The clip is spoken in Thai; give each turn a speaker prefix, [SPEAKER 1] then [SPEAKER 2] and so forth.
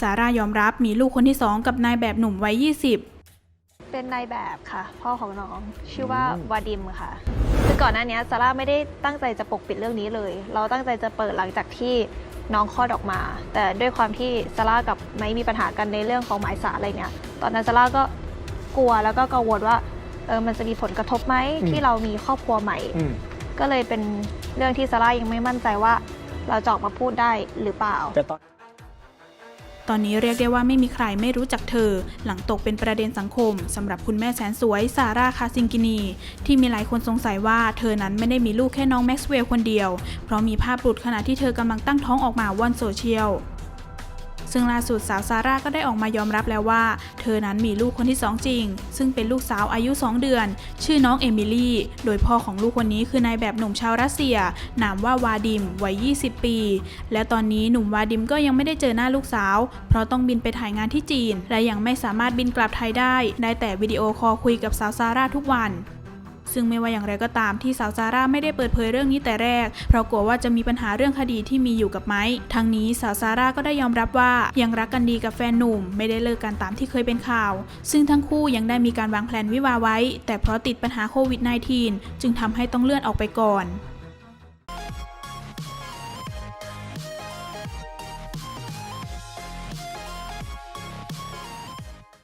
[SPEAKER 1] ซาร่ายอมรับมีลูกคนที่สองกับนายแบบหนุ่มวัย 20
[SPEAKER 2] เป็นนายแบบค่ะ พ่อของน้องชื่อว่า
[SPEAKER 3] อืม
[SPEAKER 2] วาดิมค่ะ คือก่อนหน้านี้ซาร่าไม่ได้ตั้งใจจะปกปิดเรื่องนี้เลย เราตั้งใจจะเปิดหลังจากที่น้องคลอดออกมา แต่ด้วยความที่ซาร่ากับไม้มีปัญหากันในเรื่องของหมายสารอะไรเนี่ยตอนนั้นซาร่าก็กลัวแล้วก็กังวลว่าเออมันจะมีผลกระทบไหมที่เรามีครอบครัวใหม่
[SPEAKER 3] อืม
[SPEAKER 2] ก็เลยเป็นเรื่องที่ซาร่ายังไม่มั่นใจว่า เราจะออกมาพูดได้หรือเปล่า
[SPEAKER 3] แตอน
[SPEAKER 1] ตอนนี้เรียกได้ว่าไม่มีใครไม่รู้จักเธอ หลังตกเป็นประเด็นสังคมสำหรับคุณแม่แสนสวยซาร่าคาซิงกินี ที่มีหลายคนสงสัยว่าเธอนั้นไม่ได้มีลูกแค่น้องแม็กซ์เวลล์คนเดียว เพราะมีภาพหลุดขณะที่เธอกำลังตั้งท้องออกมาว่อนโซเชียล ซึ่งล่าสุดสาวซาร่าก็ได้ออกมายอมรับแล้วว่า เธอนั้นมีลูกคนที่สองจริง ซึ่งเป็นลูกสาวอายุ 2 เดือน ชื่อน้องเอมิลี่ โดยพ่อของลูกคนนี้คือนายแบบหนุ่มชาวรัสเซีย นามว่าวาดิมวัย 20 ปี และตอนนี้หนุ่มวาดิมก็ยังไม่ได้เจอหน้าลูกสาว เพราะต้องบินไปถ่ายงานที่จีน และยังไม่สามารถบินกลับไทยได้ ได้แต่วิดีโอคอลคุยกับสาวซาร่าทุกวัน ซึ่งไม่ว่าอย่างไรก็ตามที่สาวซาร่าไม่ได้เปิดเผยเรื่องนี้แต่แรก เพราะกลัวว่าจะมีปัญหาเรื่องคดีที่มีอยู่กับไม้ทั้งนี้สาวซาร่าก็ได้ยอมรับว่ายังรักกันดีกับแฟนหนุ่ม ไม่ได้เลิกกันตามที่เคยเป็นข่าว ซึ่งทั้งคู่ยังได้มีการวางแผนวิวาไว้ แต่เพราะติดปัญหาโควิด -19 จึงทำให้ต้องเลื่อนออกไปก่อน